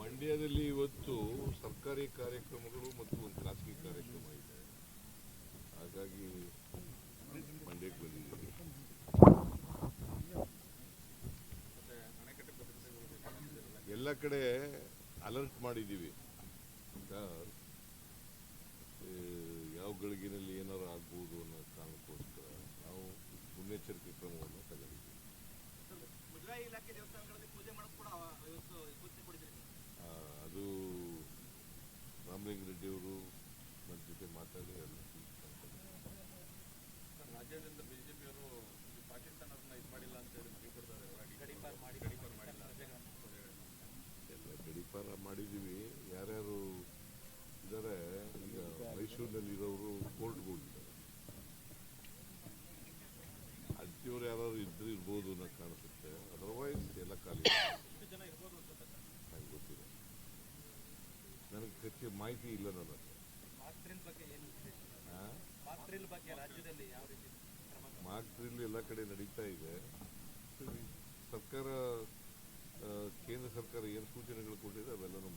ಮಂಡ್ಯದಲ್ಲಿ ಇವತ್ತು ಸರ್ಕಾರಿ ಕಾರ್ಯಕ್ರಮಗಳು ಮತ್ತು ಒಂದು ಖಾಸಗಿ ಕಾರ್ಯಕ್ರಮ ಇದೆ. ಹಾಗಾಗಿ ಮಂಡ್ಯಕ್ಕೆ ಬಂದಿದ್ದೀವಿ. ಎಲ್ಲ ಕಡೆ ಅಲರ್ಟ್ ಮಾಡಿದ್ದೀವಿ. ಯಾವ ಗಳಿಗೆನಲ್ಲಿ ಏನಾರು ಆಗ್ಬೋದು ಅನ್ನೋ ಕಾರಣಕ್ಕೋಸ್ಕರ ಅದು ರಾಮಲಿಂಗ ರೆಡ್ಡಿಯವರು ನನ್ನ ಜೊತೆ ಮಾತಾಡಿ ಎಲ್ಲ ಬಿಜೆಪಿ ಅವರು ಬಿಜೆಪಿಯವರು ಪಾಕಿಸ್ತಾನವನ್ನ ಇದು ಮಾಡಿಲ್ಲ ಅಂತ ಹೇಳಿ ಕೊಡ್ತಾರೆ. ಗಡಿಪಾರ್ ಮಾಡಿ ಗಡಿಪಾರ್ ಮಾಡಿಲ್ಲ ಎಲ್ಲ ಗಡಿಪಾರ ಮಾಡಿದ್ದೀವಿ ಯಾರ್ಯಾರು ಇದ್ದಾರೆ ಈಗ ಮೈಸೂರಿನಲ್ಲಿರೋರು ಕೋರ್ಟ್ಗೆ ಹೋಗಿದ್ದಾರೆ. ಅಂತಿಯವ್ರು ಯಾರು ಇದ್ರು ಇರ್ಬೋದು ಅನ್ನೋ ಕಾಣಿಸುತ್ತೆ. ಎಲ್ಲ ಖಾಲಿ ಅಂತ ನನಗೆ ಹೆಚ್ಚು ಮಾಹಿತಿ ಇಲ್ಲ ನನ್ನ ಮಾರ್ಕ್ ಡ್ರಿಲ್ ಎಲ್ಲ ಕಡೆ ನಡೀತಾ ಇದೆ. ಸರ್ಕಾರ ಕೇಂದ್ರ ಸರ್ಕಾರ ಏನು ಸೂಚನೆಗಳು ಕೊಟ್ಟಿದೆ ಅವೆಲ್ಲನೂ